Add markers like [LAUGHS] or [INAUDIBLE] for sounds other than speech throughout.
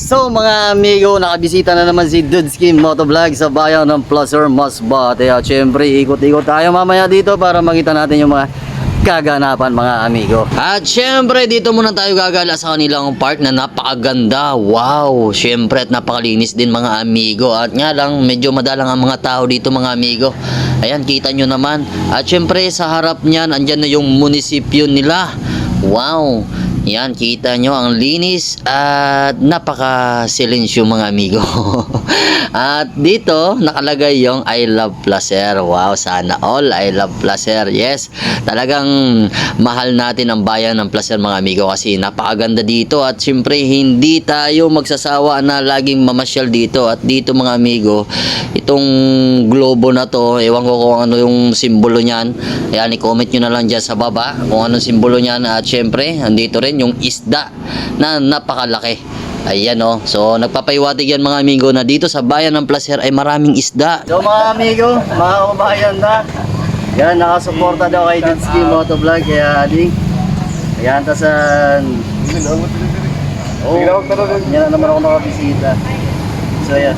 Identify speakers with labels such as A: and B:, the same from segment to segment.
A: So mga amigo, nakabisita na naman si Dudski Motovlog sa bayan ng Placer Masbate. At syempre, ikot-ikot tayo mamaya dito para makita natin yung mga kaganapan mga amigo. At syempre, dito muna tayo gagala sa kanilang park na napakaganda. Wow! Syempre, at napakalinis din mga amigo. At nga lang, medyo madalang ang mga tao dito mga amigo. Ayan, kita nyo naman. At syempre, sa harap niyan, andyan na yung munisipyo nila. Wow! Yan, kita nyo ang linis at napaka-silensyo mga amigo. [LAUGHS] at dito, nakalagay yung I love Placer. Wow, sana all I love Placer. Yes, talagang mahal natin ang bayan ng Placer mga amigo kasi napakaganda dito at syempre hindi tayo magsasawa na laging mamasyal dito. At dito mga amigo, itong globo na to, ewan ko kung ano yung simbolo niyan. Ayan, i-comment nyo na lang dyan sa baba kung anong simbolo niyan. At syempre, andito rin yung isda na napakalaki. Ayan o. So, nagpapaiwatig yan mga amigo na dito sa bayan ng Placer ay maraming isda. So mga amigo, mga kabayan na. Yan, nakasuporta daw kay Dudski Motovlog. Kaya adi. Ayan, tasan. Oh, yan na naman ako nakabisita. So, ayan.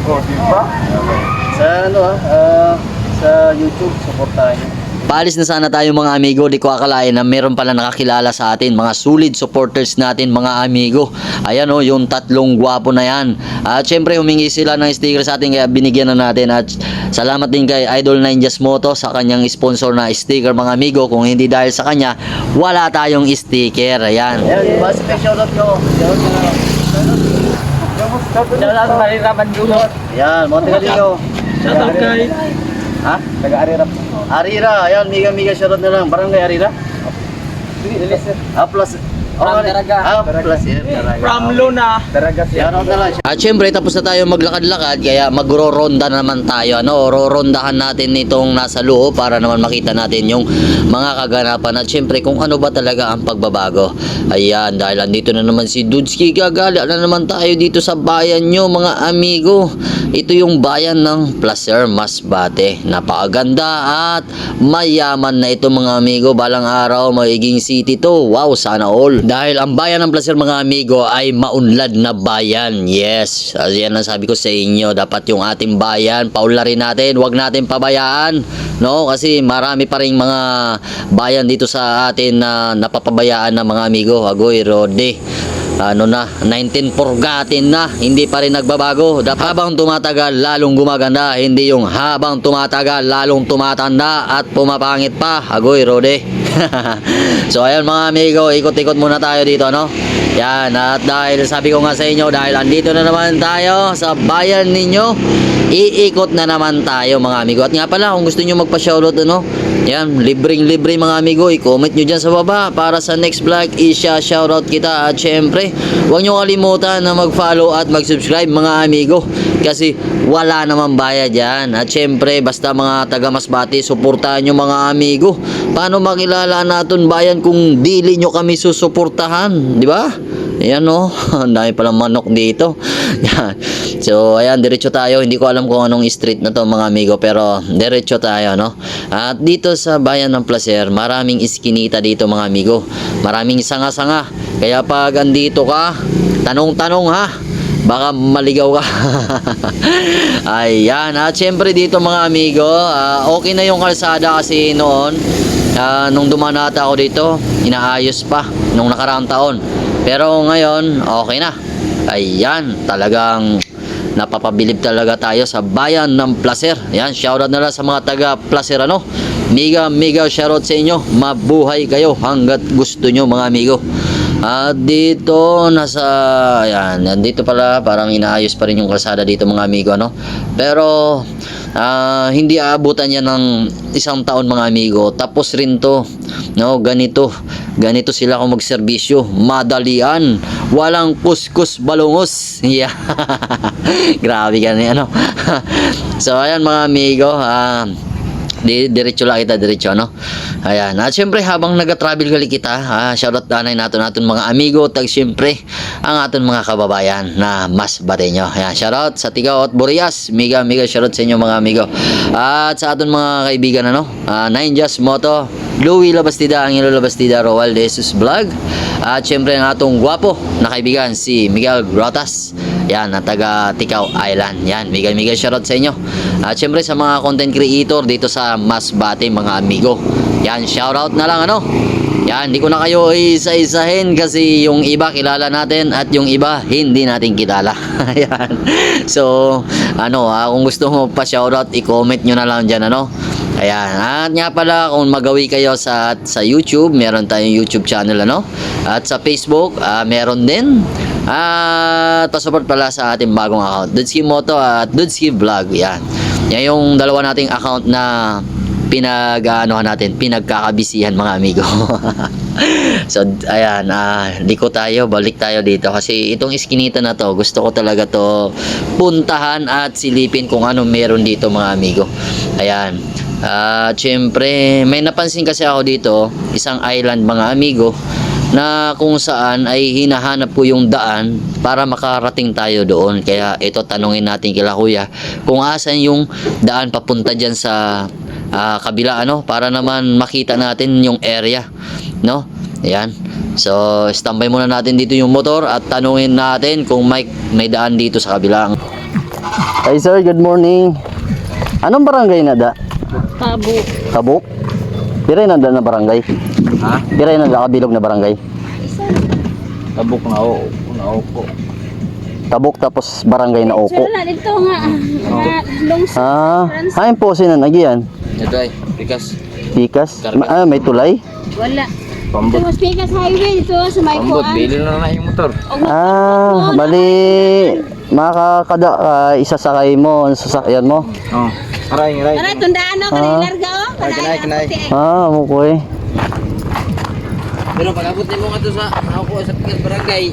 A: Sa ano ah, ah, sa YouTube, suportahan niyo. Paalis na sana tayo mga amigo, di ko akalain na meron pala nakakilala sa atin, mga solid supporters natin mga amigo. Ayan o, yung tatlong gwapo na yan. At syempre humingi sila ng sticker sa atin kaya binigyan na natin. At salamat din kay Idol Ninjas Moto sa kanyang sponsor na sticker mga amigo. Kung hindi dahil sa kanya, wala tayong sticker. Ayan. Ayan, basta may shoutout ko.
B: Shoutout Marira Bandulot.
A: Ayan, mga taga-ligaw.
B: Shoutout kay
A: Ha?
B: taga-Arira.
A: Arira, ayan, miga miga shoutout na lang. Barangay Arira? Ah, plus.
B: From
A: ano?
B: Daraga.
A: Ah, plus. Yeah, Daraga.
B: From Luna. Daraga
A: lang. At syempre, tapos na tayo maglakad-lakad, kaya magro-ronda naman tayo. Ano, rorondahan natin itong nasa loob para naman makita natin yung mga kaganapan. At syempre, kung ano ba talaga ang pagbabago. Ayan, dahil andito na naman si Dudski. Gagala na naman tayo dito sa bayan nyo, mga amigo. Ito yung bayan ng Placer Masbate. Napakaganda at mayaman na ito mga amigo. Balang araw, magiging city to. Wow, sana all. Dahil ang bayan ng Placer mga amigo ay maunlad na bayan. Yes, as yan ang sabi ko sa inyo. Dapat yung ating bayan, paunlarin natin. Huwag natin pabayaan. No? Kasi marami pa rin mga bayan dito sa atin na napapabayaan ng mga amigo. Agoy, Rode ano na, 19 purgatin na, hindi pa rin nagbabago. Dapat habang tumatagal, lalong gumaganda, hindi yung habang tumatagal, lalong tumatanda at pumapangit pa. Agoy, Rode. [LAUGHS] so, ayan mga amigo, ikot-ikot muna tayo dito, no? Yan, at dahil sabi ko nga sa inyo, dahil andito na naman tayo sa bayan ninyo, iikot na naman tayo mga amigo. At nga pala, kung gusto nyo magpa-shoutout, ano, yan, libreng-libre mga amigo, i-comment nyo dyan sa baba para sa next vlog, isya shoutout kita. At syempre, huwag nyo kalimutan na mag-follow at mag-subscribe mga amigo. Kasi wala naman bayad yan. At syempre, basta mga taga Masbate, suportahan nyo mga amigo. Paano makilala natin bayan kung dili nyo kami susuportahan, di ba? Ayan no, [LAUGHS] ang dami palang manok dito. [LAUGHS] Yan. So, ayan, diretso tayo. Hindi ko alam kung anong street na to mga amigo, pero diretso tayo, no? At dito sa bayan ng Placer, maraming iskinita dito mga amigo. Maraming sanga-sanga. Kaya pag andito ka, tanong-tanong ha, baka maligaw ka. [LAUGHS] Ayan, at syempre dito mga amigo, ah, okay na yung kalsada kasi noon, ah, nung dumanata ako dito, inaayos pa nung nakaraang taon. Pero ngayon, okay na. Ayan, talagang napapabilib talaga tayo sa bayan ng Placer. Ayan, shoutout na lang sa mga taga Placer ano. Mega mega shoutout sa inyo. Mabuhay kayo hanggat gusto nyo mga amigo. At dito nasa ayan, nandito pala parang inaayos pa rin yung kalsada dito mga amigo ano. Pero ah, hindi aabutan yan ng isang taon mga amigo. Tapos rin to, no, ganito. Ganito sila kung magserbisyo. Madalian. Walang kuskus balungos. [LAUGHS] Yeah. Grabe ka ano. [LAUGHS] so ayan mga amigo, ah di diretso lang kita diretso no? Ayan. At syempre habang nag-travel gali kita ah, shoutout danay nato naton mga amigo tag syempre ang aton mga kababayan na mas bate nyo ayan shoutout sa Tigaw at Burias. Mega mega shoutout sa inyo mga amigo. At sa aton mga kaibigan ano? Ah, Nine Just Moto Louie Labastida, ang ilo Labastida, Roal De Jesus Vlog. At syempre ang atong gwapo na kaibigan, si Miguel Grotas. Yan, na taga Tikaw Island. Yan, Miguel shoutout sa inyo. At syempre sa mga content creator dito sa Masbate, mga amigo. Yan, shoutout na lang ano. Yan, hindi ko na kayo isa-isahin kasi yung iba kilala natin at yung iba hindi natin kilala. [LAUGHS] Yan. So, ano, ah, kung gusto mo pa shoutout, i-comment nyo na lang dyan, ano. Ayan. At nga pala, kung magawi kayo sa sa YouTube, meron tayong YouTube channel, ano. At sa Facebook, ah, meron din. At pasupport pala sa ating bagong account, Dudski Moto at Dudski Vlog. Yan. Yan yung dalawa nating account na pinag-aanohan natin, pinagkakabisihan mga amigo. [LAUGHS] so, ayan, ah, liko tayo, balik tayo dito kasi itong iskinita na to, gusto ko talaga to puntahan at silipin kung ano meron dito mga amigo. Ayan. At syempre, may napansin kasi ako dito, isang island mga amigo, na kung saan ay hinahanap ko yung daan para makarating tayo doon. Kaya ito tanungin natin kila kuya kung asan yung daan papunta dyan sa ah, kabila ano para naman makita natin yung area no ayan so standby muna natin dito yung motor at tanungin natin kung may, may daan dito sa kabila Hey sir, good morning. Anong barangay na da?
C: Tabo.
A: Kabuk? Piray na da na barangay?
B: Ha?
A: Piray na da kabilog na barangay?
B: Tabok na o. Na po.
A: Tabuk tapos barangay na Oko.
C: Sir, na dito nga. Nga, lungs.
A: Ah, hayin po sinan nagiyan.
B: Ito ay. Pikas.
A: Pikas. Ma- ah, may tulay.
C: Wala.
B: Pambot.
C: Ito, Pikas Highway. Ito, sa may
B: Pambot.
C: kuan.
B: Bili na na yung motor.
A: Ah, bali makakada ka isasakay mo ang sasakyan mo.
B: Oh. Aray, aray.
C: Tara, tundaan o. Kanay
A: Ah.
C: larga o.
B: Ay, kanay, kanay.
A: Ah, okay.
B: Pero palabot mo nga sa ako sa Pikas Barangay.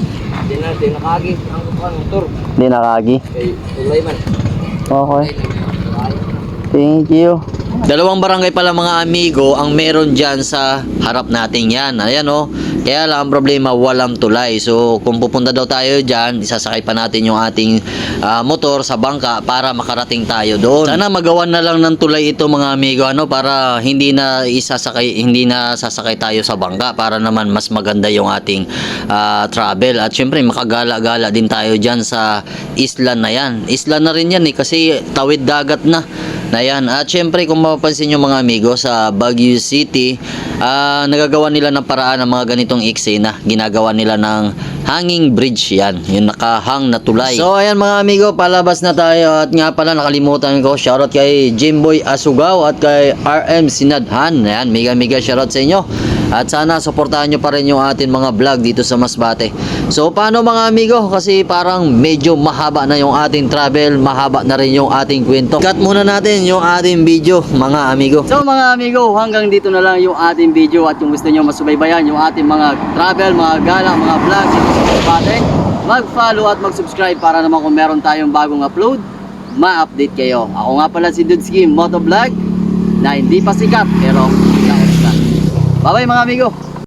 B: Di na, di nakagi ang kuhan motor.
A: Di nakagi.
B: Kay tulay man.
A: Okay. Thank you. Dalawang barangay pala mga amigo ang meron dyan sa harap natin yan. Ayan o. Kaya lang ang problema walang tulay. So kung pupunta daw tayo dyan, isasakay pa natin yung ating ah, motor sa bangka para makarating tayo doon. Sana magawan na lang ng tulay ito mga amigo ano para hindi na isasakay hindi na sasakay tayo sa bangka para naman mas maganda yung ating ah, travel. At syempre makagala-gala din tayo dyan sa isla na yan. Isla na rin yan eh kasi tawid dagat na na yan. At syempre kung mapapansin nyo mga amigo sa Baguio City, ah, nagagawa nila ng paraan ng mga ganitong eksena. Ginagawa nila ng hanging bridge yan. Yung nakahang na tulay. So ayan mga amigo, palabas na tayo. At nga pala nakalimutan ko, shoutout kay Jimboy Asugao at kay RM Sinadhan. Ayan, mega mega shoutout sa inyo. At sana suportahan nyo pa rin yung ating mga vlog dito sa Masbate. So paano mga amigo? Kasi parang medyo mahaba na yung ating travel, mahaba na rin yung ating kwento. Cut muna natin yung ating video mga amigo. So mga amigo, hanggang dito na lang yung ating video at kung gusto nyo masubaybayan yung ating mga travel, mga gala, mga vlog dito sa Masbate, mag-follow at mag-subscribe para naman kung meron tayong bagong upload, ma-update kayo. Ako nga pala si Dudski Motovlog na hindi pa sikat pero. Bye bye mga amigo!